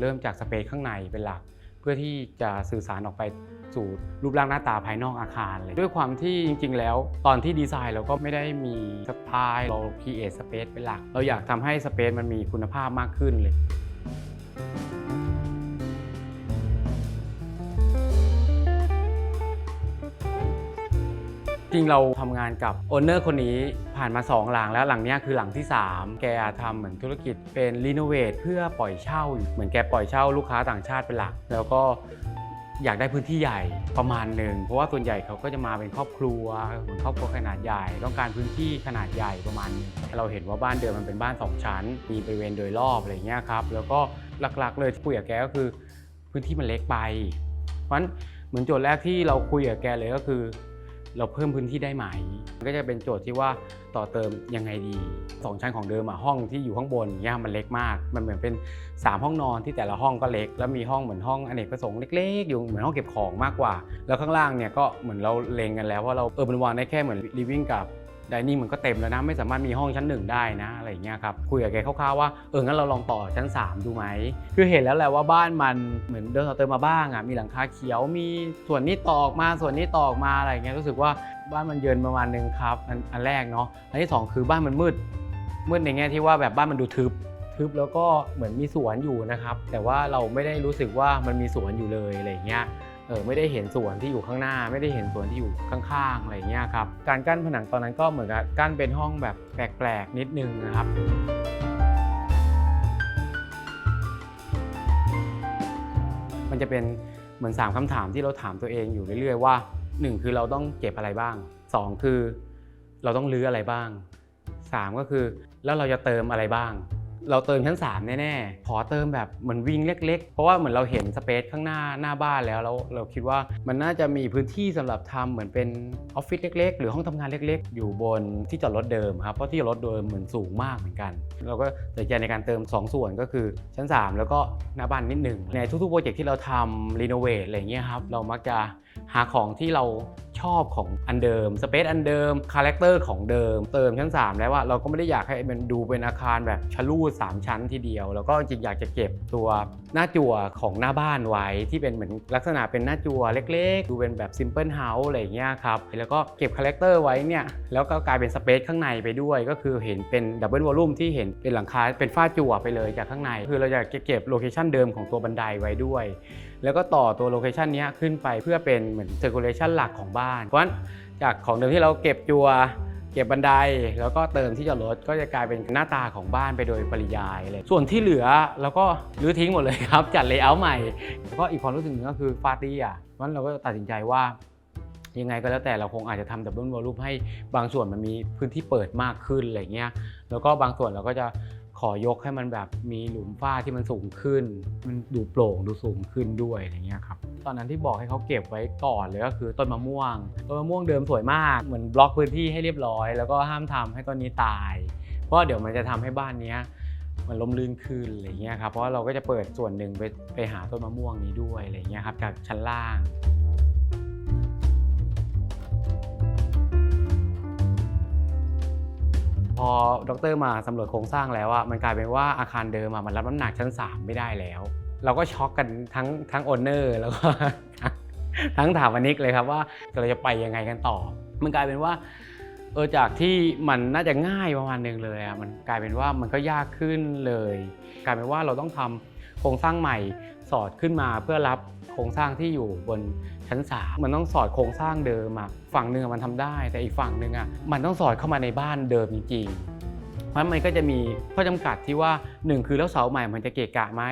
เริ่มจากสเปซข้างในเป็นหลัก เพื่อที่จะสื่อสารออกไปสู่รูปร่างหน้าตาภายนอกอาคารเลยด้วยความที่จริง ๆ แล้ว ตอนที่ดีไซน์เราก็ไม่ได้มีสไตล์เรา create space เป็นหลัก เราอยากทำให้สเปซมันมีคุณภาพมากขึ้นเลย จริงเราทำงานกับโอนเนอร์คนนี้ผ่านมา 2 หลังแล้วหลังนี้คือหลังที่ 3 แกทำเหมือนธุรกิจเป็นรีโนเวทเพื่อปล่อยเช่า เหมือนแกปล่อยเช่าลูกค้าต่างชาติเป็นหลัก แล้วก็อยากได้พื้นที่ใหญ่ประมาณหนึ่งเพราะว่าส่วนใหญ่เขาก็จะมาเป็นครอบครัวเหมือนครอบครัวขนาดใหญ่ ต้องการพื้นที่ขนาดใหญ่ประมาณหนึงเราเห็นว่าบ้านเดิมมันเป็นบ้าน 2 ชั้น มีบริเวณโดยรอบอะไรอย่างเงี้ยครับแล้วก็หลักๆ เลยที่คุยกับแกก็คือ พื้นที่มันเล็กไป เพราะฉะนั้นเหมือนโจทย์แรกที่เราคุยกับแกเลยก็คือ เราเพิ่มพื้นที่ได้ไหมมันก็จะเป็นโจทย์ที่ว่าต่อเติมยังไงดี 2 ชั้นของเดิมอะห้องที่อยู่ข้างบนเนี่ยมันเล็กมาก มันเหมือนเป็น 3 ห้องนอนที่แต่ละห้องก็เล็ก แล้วมีห้องเหมือนห้องอเนกประสงค์เล็กๆอยู่เหมือนห้องเก็บของมากกว่า แล้วข้างล่างเนี่ยก็เหมือนเราเลงกันแล้วว่าเราเออมันวางได้แค่เหมือนลิฟวิ่งกับ ดินิ่งมันก็เต็มแล้วนะไม่สามารถมีห้องชั้นหนึ่งได้นะอะไรอย่างเงี้ยครับคุยกับแกคร่าวๆว่าเอองั้นเราลองต่อชั้น 3 ดูไหมคือเห็นแล้วแหละว่าบ้านมันเหมือนเดินเติมมาบ้างอะมีหลังคาเขียวมีส่วนนี้ตอกมาส่วนนี้ตอกมาอะไรอย่างเงี้ยรู้สึกว่าบ้านมันเยินประมาณนึงครับอันอันแรกเนาะอันที่สองคือบ้านมันมืดมืดในแง่ที่ว่าแบบบ้านมันดูทึบทึบแล้วก็เหมือนมีสวนอยู่นะครับ แต่ว่าเราไม่ได้รู้สึกว่ามันมีสวนอยู่เลยอะไรอย่างเงี้ย เออไม่ได้เห็นสวนที่อยู่ข้างหน้า ไม่ได้เห็นสวนที่อยู่ข้างๆอะไรอย่างเงี้ยครับการกั้นผนังตอนนั้นก็เหมือนกับกั้นเป็นห้องแบบแปลกๆนิดนึงนะครับมันจะเป็นเหมือน 3คำถามที่เราถามตัวเองอยู่เรื่อยๆว่า 1 คือเราต้องเก็บอะไรบ้าง 2 คือเราต้องรื้ออะไรบ้าง 3 ก็คือแล้วเราจะเติมอะไรบ้าง เราเติมชั้น 3 แน่ๆ ขอเติมแบบเหมือนวิ่งเล็ก ๆ เพราะว่าเหมือนเราเห็นสเปซข้างหน้าหน้าบ้านแล้วแล้ว เราคิดว่ามันน่าจะมีพื้นที่สำหรับทำเหมือนเป็นออฟฟิศเล็ก ๆ หรือห้องทำงานเล็ก ๆ อยู่บนที่จอดรถเดิมครับเพราะที่จอดรถเดิมเหมือนสูงมากเหมือนกัน เราก็ตัดสินใจในการเติม 2 ส่วนก็คือชั้น 3 แล้วก็หน้าบ้านนิดหนึ่งในทุกๆโปรเจกต์ที่เราทำรีโนเวทอะไรอย่างเงี้ยครับเรามักจะหาของที่เรา ชอบของอันเดิมสเปซอันเดิมคาแรคเตอร์ของเดิม เติมชั้น 3 แล้วว่าเราก็ไม่ได้อยากให้มันดูเป็นอาคารแบบชะลูด 3 ชั้นทีเดียว แล้วก็จริงอยากจะเก็บตัวหน้าจั่วของหน้าบ้านไว้ที่เป็นเหมือนลักษณะเป็นหน้าจั่วเล็กๆ ดูเป็นแบบซิมเพิลเฮาส์อะไรอย่างเงี้ยครับแล้วก็เก็บคาแรคเตอร์ไว้เนี่ยแล้วก็กลายเป็นสเปซข้างในไปด้วย ก็คือเห็นเป็นดับเบิลวอลลุ่มที่เห็นเป็นหลังคาเป็นฝ้าจั่วไปเลยจากข้างใน คือเราอยากเก็บโลเคชันเดิมของตัวบันไดไว้ด้วย แล้วก็ต่อตัวโลเคชันนี้ขึ้นไปเพื่อเป็นเหมือนเซอร์คูลเลชันหลักของบ้านเพราะฉะนั้นจากของเดิมที่เราเก็บจัวเก็บบันไดแล้วก็เติมที่จอดรถก็จะกลายเป็นหน้าตาของบ้านไปโดยปริยายเลยส่วนที่เหลือเราก็รื้อทิ้งหมดเลยครับ จัดเลเยอร์ใหม่แล้วก็อีกความรู้สึกหนึ่งก็คือปาร์ตี้อะเพราะฉะนั้นเราก็ตัดสินใจว่า ยังไงก็แล้วแต่เราคงอาจจะทำดับเบิลวอลลุ่มให้บางส่วนมันมีพื้นที่เปิดมากขึ้นอะไรเงี้ยแล้วก็บางส่วนเราก็จะ ขอยกให้มันแบบมีหลุมฝ้าที่มันสูงขึ้น มันดูโปร่งดูสูงขึ้นด้วยอะไรเงี้ยครับตอนนั้นที่บอกให้เขาเก็บไว้ก่อนเลยก็คือต้นมะม่วงต้นมะม่วงเดิมสวยมากเหมือนบล็อกพื้นที่ให้เรียบร้อย แล้วก็ห้ามทำให้ต้นนี้ตาย เพราะเดี๋ยวมันจะทำให้บ้านเนี้ยมันล้มลื่นขึ้นอะไรเงี้ยครับเพราะเราก็จะเปิดส่วนหนึ่งไปไปหาต้นมะม่วงนี้ด้วยอะไรเงี้ยครับจากชั้นล่าง อดรมาสำรวจโครงสร้างแล้วอะมันกลายเป็นว่าอาคารเดิมอะมันรับน้ำหนักชั้น 3 ไม่ได้แล้ว เราก็ช็อกกันทั้งทั้งโอนเนอร์แล้วก็ทั้งถามวนิกเลยครับว่าเราจะไปยังไงกันต่อ มันกลายเป็นว่าเออจากที่มันน่าจะง่ายประมาณนึงเลยอะมันกลายเป็นว่ามันก็ยากขึ้นเลย กลายเป็นว่าเราต้องทำ โครงสร้างใหม่สอดขึ้นมาเพื่อรับโครงสร้างที่อยู่บนชั้น3มันต้องสอดโครงสร้างเดิมอะฝั่งหนึ่งมันทำได้ แต่อีกฝั่งหนึ่งอะมันต้องสอดเข้ามาในบ้านเดิมจริงๆเพราะฉะนั้นมันก็จะมีข้อจำกัดที่ว่า 1 คือแล้วเสาใหม่มันจะเกะกะไหม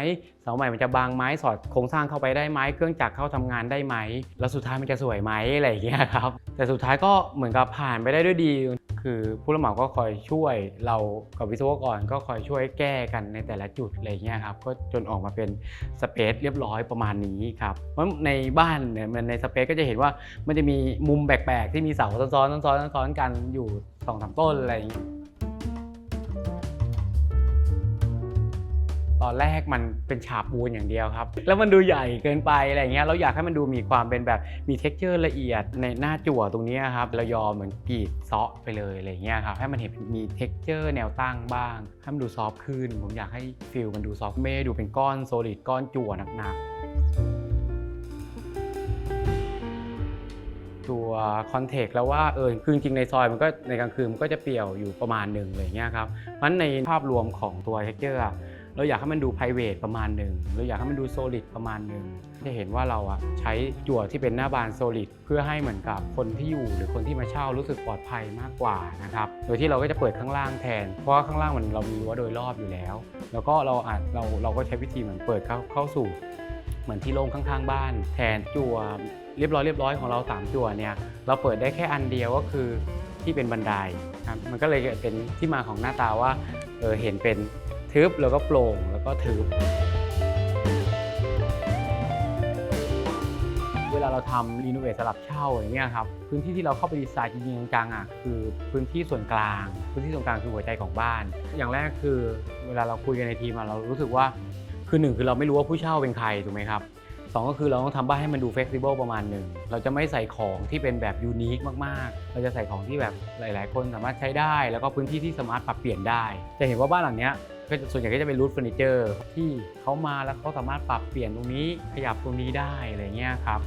เสาใหม่มันจะบางไหมสอดโครงสร้างเข้าไปได้ไหมเครื่องจักรเข้าทำงานได้ไหมแล้วสุดท้ายมันจะสวยไหมอะไรอย่างเงี้ยครับแต่สุดท้ายก็เหมือนกับผ่านไปได้ด้วยดี คือผู้รับเหมาก็คอยช่วยเรากับวิศวกรก็คอยช่วยแก้กันในแต่ละจุดอะไรเงี้ยครับก็จนออกมาเป็นสเปซเรียบร้อยประมาณนี้ครับเพราะในบ้านเนี่ยมันในสเปซก็จะเห็นว่ามันจะมีมุมแปลกๆที่มีเสาซ้อนๆซ้อนๆซ้อนๆกันอยู่สองสามต้นอะไรอย่างเงี้ย อนแรกมันเป็นฉาบปูนอย่างเดียวครับ แล้วมันดูใหญ่เกินไปอะไรเงี้ยเราอยากให้มันดูมีความเป็นแบบมี t e x t อร์ละเอียดในหน้าจั่วตรงนี้ครับเรายอมเหมือนกรีดเซาะไปเลยอะไรเงี้ยครับให้มันเห็นมี t e x t อร์แนวตั้งบ้างให้มันดูซอฟต์ขึ้น ผมอยากให้ฟิลมันดูซอฟต์ไม่ดูเป็นก้อนโซลิดก้อนจั่วหนักๆตัวคอนเทกต์แล้วว่าเออคือจริงในซอยมันก็ในกลางคืนมันก็จะเปี่ยวอยู่ประมาณหนึ่งอะไรเงี้ยครับเพราะฉะนั้นในภาพรวมของตัวเทคเจอร์ เราอยากให้มันดู p r i v a t ประมาณหนึ่งเราอยากให้มันดู solid ประมาณหนึ่งจะเห็นว่าเราอะใช้จั่วที่เป็นหน้าบาน solid เพื่อให้เหมือนกับคนที่อยู่ หรือคนที่มาเช่ารู้สึกปลอดภัยมากกว่านะครับโดยที่เราก็จะเปิดข้างล่างแทน เพราะว่าข้างล่างมันเรามีรั้วโดยรอบอยู่แล้ว แล้วก็เราอาจเราเราก็ใช้วิธีเหมือนเปิดเข้าเข้าสู่ เหมือนที่โล่งข้างๆ บ้าน แทนจั่วเรียบร้อยเรียบร้อยของเราสามจั่วเนี่ยเราเปิดได้แค่อันเดียวก็คือที่เป็นบันไดครับมันก็เลยเป็นที่มาของหน้าตาว่าเออเห็นเป็น ทึบแล้วก็โปร่งแล้วก็ทึบ เวลาเราทำรีโนเวทสลับเช่าอย่างเงี้ยครับพื้นที่ที่เราเข้าไปดีไซน์จริงๆจังๆอะคือพื้นที่ส่วนกลาง พื้นที่ส่วนกลางคือหัวใจของบ้าน อย่างแรกคือเวลาเราคุยกันในทีมอะเรารู้สึกว่าคือหนึ่งคือเราไม่รู้ว่าผู้เช่าเป็นใครถูกไหมครับสองก็คือเราต้องทำบ้านให้มันดูเฟกซิเบิลประมาณหนึ่ง เราจะไม่ใส่ของที่เป็นแบบยูนิคมากๆ เราจะใส่ของที่แบบหลาย ๆ คนสามารถใช้ได้ แล้วก็พื้นที่ที่สามารถปรับเปลี่ยนได้ จะเห็นว่าบ้านหลังเนี้ย ก็ส่วนใหญ่ก็จะเป็นรูทเฟอร์นิเจอร์ที่เขามาแล้วเขาสามารถปรับเปลี่ยนตรงนี้ขยับตรงนี้ได้อะไรเงี้ยครับ